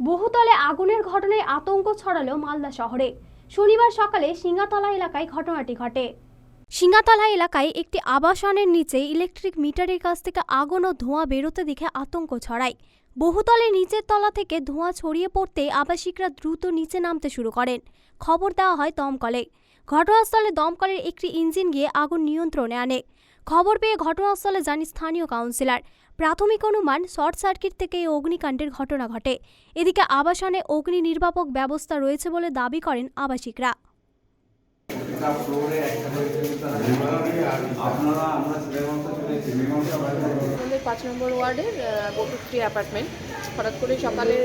বহুতলে আগুনের ঘটনায় আতঙ্ক ছড়ালো মালদা শহরে। শনিবার সকালে সিঙ্গাতলা এলাকায় ঘটনাটি ঘটে। সিঙ্গাতলা এলাকায় একটি আবাসনের নিচে ইলেকট্রিক মিটারের কাছ থেকে আগুন ও ধোঁয়া বেরোতে দেখে আতঙ্ক ছড়ায়। বহুতলে নিচের তলা থেকে ধোঁয়া ছড়িয়ে পড়তে আবাসিকরা দ্রুত নিচে নামতে শুরু করেন। খবর দেওয়া হয় দমকলে। ঘটনাস্থলে দমকলের একটি ইঞ্জিন গিয়ে আগুন নিয়ন্ত্রণে আনে। খবর পেয়ে ঘটনাস্থলে যান স্থানীয় কাউন্সিলর। প্রাথমিক অনুমান, শর্ট সার্কিট থেকে এই অগ্নিকাণ্ডের ঘটনা ঘটে। এদিকে আবাসনে অগ্নি নির্বাপক ব্যবস্থা রয়েছে বলে দাবি করেন আবাসিকরা। আপনারা আমরা ছেলেগঞ্জে চলে এসেছি আমাদের পাঁচ নম্বর ওয়ার্ডের বটুক থ্রি অ্যাপার্টমেন্ট হঠাৎ করে সকালে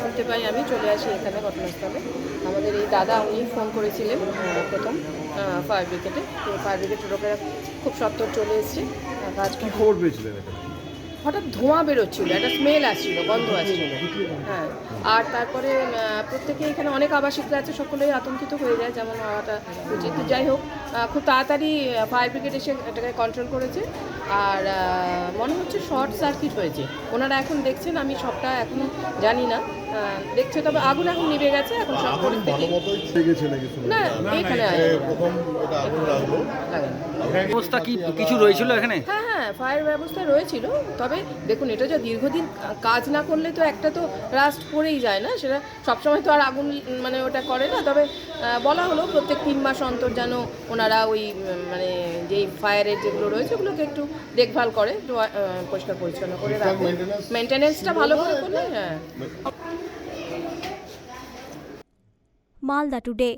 শুনতে পাই আমি চলে আসি এখানে ঘটনাস্থলে। আমাদের এই দাদা উনি ফোন করেছিলেন প্রথম ফায়ার ব্রিগেডে তো ফায়ার ব্রিগেডের লোকেরা খুব সত্তর চলে এসছে। কাজ কি খবর পেয়েছিলেন এখানে? হঠাৎ ধোঁয়া বেরোচ্ছিল, একটা স্মেল আসছিল, গন্ধ আসছিল। হ্যাঁ আর তারপরে প্রত্যেকে এখানে অনেক আবাসিকরা আছে, সকলেই আতঙ্কিত হয়ে যায়, যেমন হওয়াটা উচিত। যাই হোক খুব তাড়াতাড়ি ফায়ার ব্রিগেড এসে এটাকে কন্ট্রোল করেছে। আর মনে হচ্ছে শর্ট সার্কিট হয়েছে। ওনারা এখন দেখছেন, আমি সবটা এখন জানি না। দেখছে তবে আগুন এখন নিভে গেছে এখন সব পরিস্থিতি না এখানে ব্যবস্থা কি কিছু রয়েছিল এখানে? হ্যাঁ হ্যাঁ ফায়ার ব্যবস্থা রয়েছিল তবে দেখুন এটা যা দীর্ঘদিন কাজ না করলে তো একটা তো রাস্ট পড়েই যায় না সেটা সবসময় তো আর আগুন মানে ওটা করে না তবে বলা হলো প্রত্যেক তিন মাস অন্তর যেন ওনারা ওই মানে যেই ফায়ারের যেগুলো রয়েছে ওগুলোকে একটু দেখভাল করে পরিষ্কার পরিচ্ছন্ন করে রাখে? মেনটেনেন্সটা ভালো করে করলে হ্যাঁ। মালদা টুডে